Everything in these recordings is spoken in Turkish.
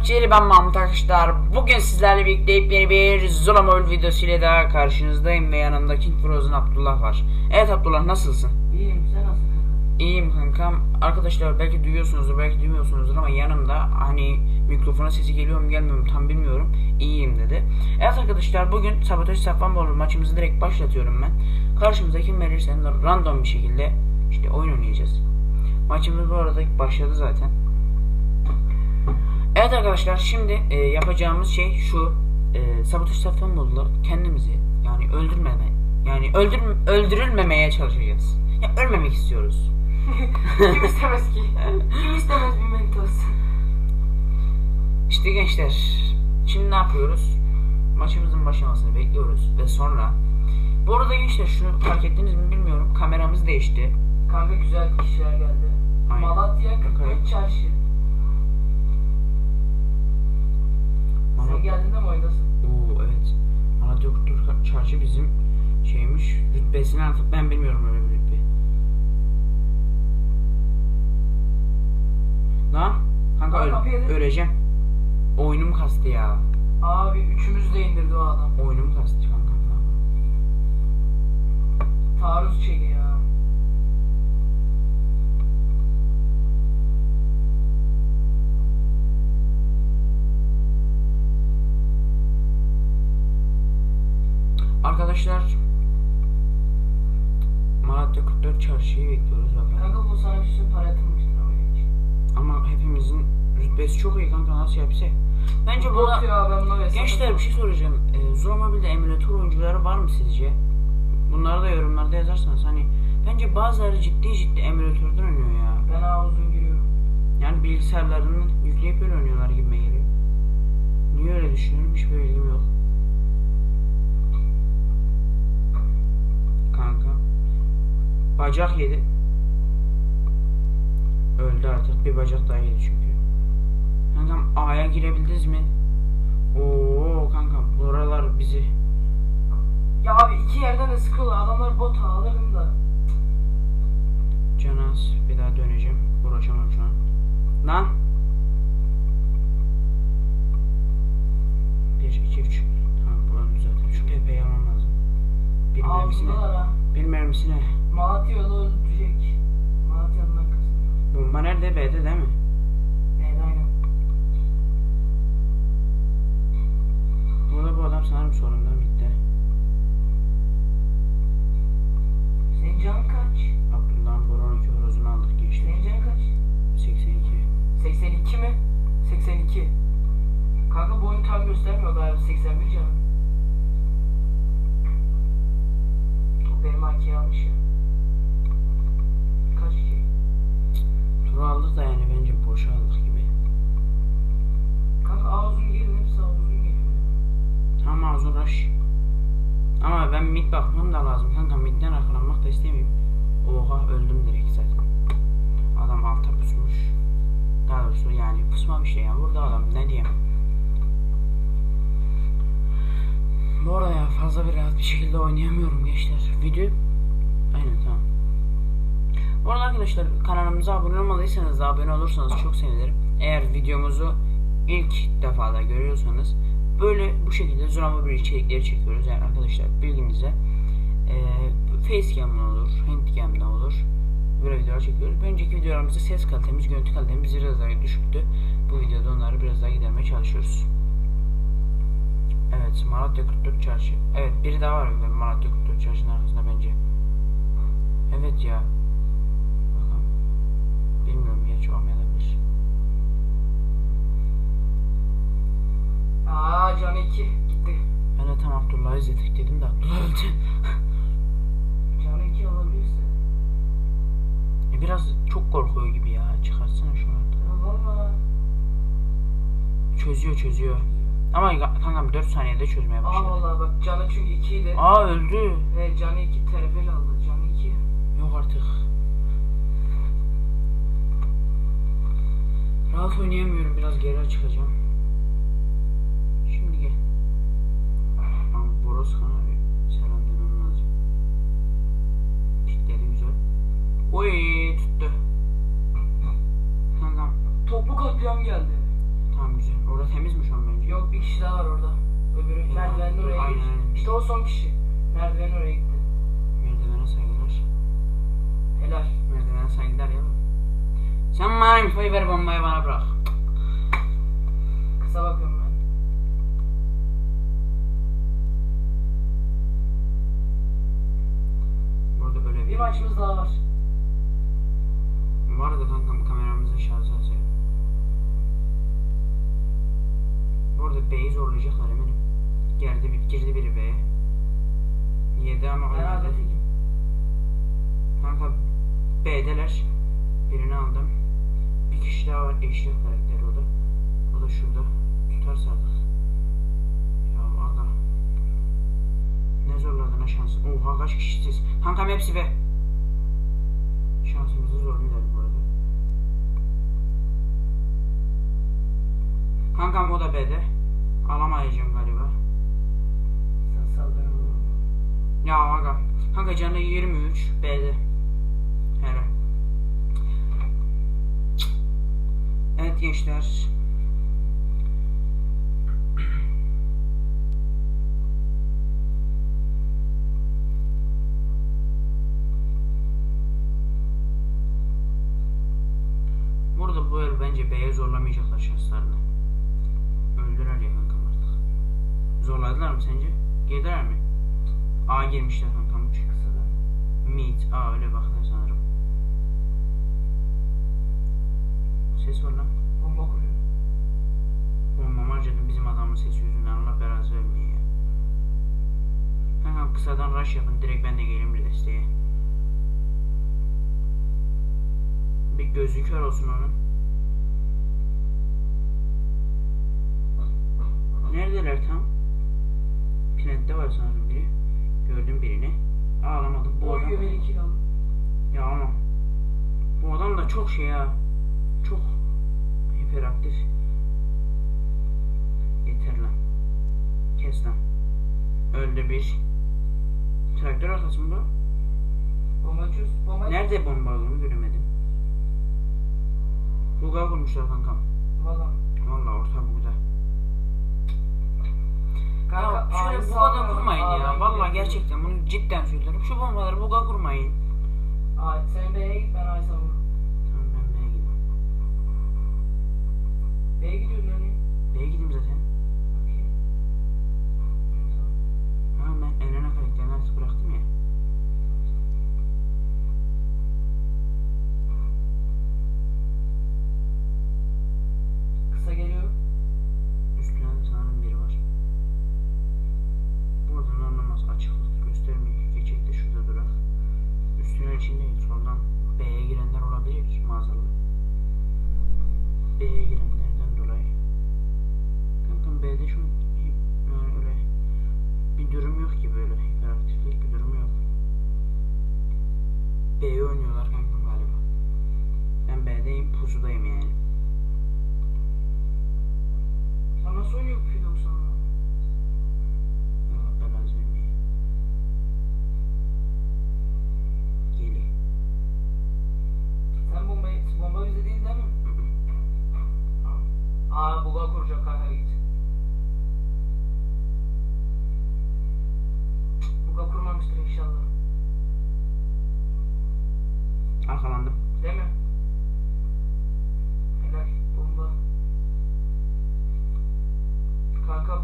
Takipçileri ben Mahmut arkadaşlar. Bugün sizlerle birlikte yeni bir Zula Mobile videosu ile daha karşınızdayım ve yanımda King Frozen Abdullah var. Evet Abdullah nasılsın? İyiyim sen nasılsın? İyiyim kankam. Arkadaşlar belki duyuyorsunuzdur belki duymuyorsunuzdur ama yanımda hani mikrofona sesi geliyor mu gelmiyor mu tam bilmiyorum. İyiyim dedi. Evet arkadaşlar bugün Sabotaj Safranbolu maçımızı direkt başlatıyorum ben. Karşımıza kim verirse random bir şekilde işte oyun oynayacağız. Maçımız bu arada başladı zaten. Evet arkadaşlar şimdi e, yapacağımız şey şu. E, sabotaj Safranbolu'da kendimizi yani öldürmeme yani öldür öldürülmemeye çalışacağız. Ya ölmemek istiyoruz. Kim istemez ki? Kim istemez bir mentos? İşte gençler şimdi ne yapıyoruz? Maçımızın başlamasını bekliyoruz ve sonra bu arada gençler şunu fark ettiniz mi bilmiyorum kameramız değişti. Kanka güzel kişiler geldi. Aynen. Malatya 44 Bakalım. çarşı. Malat- geldiğinde mi oynasın? Oo evet. Malatya Kültür Çarşı bizim şeymiş rütbesini artık ben bilmiyorum öyle bir rütbe. Lan kanka yedi. öleceğim. Oyunum kastı ya. Abi üçümüz de indirdi o adam. Oyunum kastı kanka. Rütbesi çok iyi kanka nasıl yapsa. Bence burada ya ben buna gençler bir şey soracağım. Ee, Zula Mobile'de emülatör oyuncuları var mı sizce? Bunları da yorumlarda yazarsanız hani bence bazıları ciddi ciddi emülatörden oynuyor ya. Ben ağa uzun giriyorum. Yani bilgisayarlarını yükleyip öyle oynuyorlar gibime geliyor. Niye öyle düşünüyorum hiçbir bilgim yok. Kanka. Bacak yedi. Öldü artık. Bir bacak daha yedi çünkü. Kankam A'ya girebildiniz mi? Oo kanka buralar bizi. Ya abi iki yerden de sıkıyorlar. Adamlar bot alırım da. Canaz bir daha döneceğim. Uğraşamam şu an. Lan. 1, 2, 3. Tamam bu öldü zaten. Şu tepeyi almam lazım. Bir mermisine. Ağzındalar ha. Bir mermisine. Malatya yolu öldürecek. Malatya'nın arkasında. Bomba nerede? B'de değil mi? Adam sanırım sorundan bitti. Senin canın kaç? Abdullah'ın Boron 2 horozunu aldık gençler. Senin canın kaç? 82. 82 mi? 82. Kanka boyun tam göstermiyor galiba 81 canım. O benim AK'yi almış ya. Kaç ki? Turu aldık da yani bence boşa aldık gibi. Kanka A uzun gelin hepsi A uzun. Tamam uğraş. Ama ben mid bakmam da lazım kanka midden arkalanmak da istemiyorum. Oha öldüm direkt zaten. Adam alta pusmuş. Daha doğrusu yani pusmamış ya. Burada adam ne diyeyim. Bu arada ya fazla bir rahat bir şekilde oynayamıyorum gençler. Video Aynen tamam. Bu arada arkadaşlar kanalımıza abone olmadıysanız da abone olursanız çok sevinirim. Eğer videomuzu ilk defada görüyorsanız böyle bu şekilde zorlama bir içerikleri çekiyoruz yani arkadaşlar bilginize. Ee, Facecam'da olur, Handcam'da olur. Böyle videolar çekiyoruz. Önceki videolarımızda ses kalitemiz, görüntü kalitemiz biraz daha düşüktü. Bu videoda onları biraz daha gidermeye çalışıyoruz. Evet, Malatya 44 Çarşı. Evet, biri daha var bir Malatya 44 Çarşı'nın arkasında bence. Evet ya. Bakalım. Bilmiyorum geç olmayabilir. Aa canı 2 gitti. Ben de tam Abdullah'ı izledik dedim de Abdullah öldü. Canı 2 alabilirse. E, biraz çok korkuyor gibi ya. Çıkarsana şunu artık. Valla. Çözüyor çözüyor. Ama kankam 4 saniyede çözmeye Aa başladı. valla bak canı çünkü 2 idi. Aa öldü. Ve canı 2 terefel aldı. Canı 2. Yok artık. Rahat oynayamıyorum. Biraz geri çıkacağım. Khan abi. Selam demem lazım. Pikledi güzel. Oy tuttu. Kankam Toplu katliam geldi. Tamam güzel. Orada temizmiş şu an bence. Yok bir kişi daha var orada. Öbürü Eyvah. merdivenin oraya Aynen, gitti. İşte o son kişi. Merdivenin oraya gitti. Merdivene saygılar. Helal. Merdivene saygılar ya. Sen bana infoyu ver bombayı bana bırak. Kısa bakıyorum ben. Burada böyle Bir maçımız daha var. Vardı kankam kameramızın şarjı azıyor. Bu arada B'yi zorlayacaklar eminim. Geldi bir girdi biri B'ye. Yedi ama ölmedi. Arda Tekin. Kanka B'deler. Birini aldım. Bir kişi daha var eşref karakteri o da. O da şurada. Tutarsa artık. Ya aga. Ne zorladın ha şans. Oha kaç kişisiz. Kankam hepsi be. Şansımızı zorluyorlar bu arada. Kankam o da B'de. Alamayacağım galiba. Sen sal ben olurum. Ya aga. Kanka canı 23 B'de. Hele. Evet gençler. B'ye zorlamayacaklar şanslarını. Öldürer ya kankam artık. Zorladılar mı sence? Girdiler mi? A girmişler kankam. Kısadan. Meet. Aa öyle baktılar sanırım. Ses var lan. Bomba kuruyor. Bombamı harcadım bizim adamın sesi yüzünden. Allah belanı vermiyor ya. Kankam kısadan rush yapın. Direkt ben de geleyim bir desteğe. Bir gözü kör olsun onun. Tam? Pinette var sanırım biri. Gördüm birini. Ağlamadım. Bu adam... Ya ama bu adam da çok şey ya. Çok hiperaktif. Yeter lan. Kes lan. Öldü bir. Traktör arkası mı bu? Bomba çöz. Bomba Nerede bomba olduğunu göremedim. Buga kurmuşlar kankam. Valla. Valla orta bugda. Kanka, Ya şöyle buga da kurmayın ya. Valla gerçekten bunu cidden söylüyorum. Şu bombaları buga kurmayın. A, sen git ben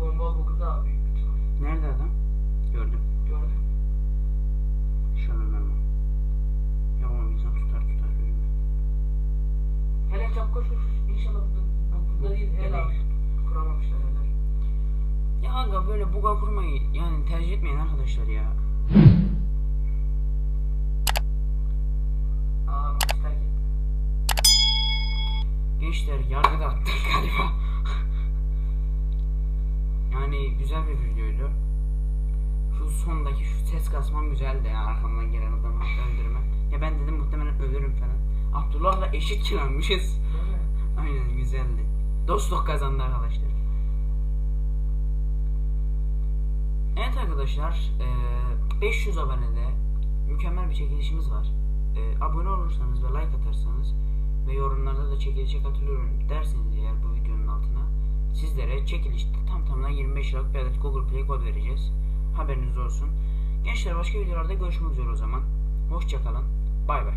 Bomba bir ihtimal. Nerede adam? Gördüm. Gördün. İnşallah ölmem. Ya oğlum insan tutar tutar. Helal çabuk koş koş. İnşallah bu burada değil. Helal. Kuramamışlar helal. Ya aga böyle buga kurmayı yani tercih etmeyin arkadaşlar ya. Aa maç terk. Gençler yargıda attık galiba. Yani güzel bir videoydu. Şu sondaki şu ses kasmam güzeldi ya arkamdan gelen adamı öldürme. Ya ben dedim muhtemelen ölürüm falan. Abdullah'la eşit kilanmışız. Aynen güzeldi. Dostluk kazandı arkadaşlar. Evet arkadaşlar eee, 500 abonede mükemmel bir çekilişimiz var. Eee, abone olursanız ve like atarsanız ve yorumlarda da çekilişe katılıyorum derseniz sizlere çekilişte tam tamına 25 liralık bir adet Google Play kod vereceğiz. Haberiniz olsun. Gençler başka videolarda görüşmek üzere o zaman. Hoşçakalın. Bay bay.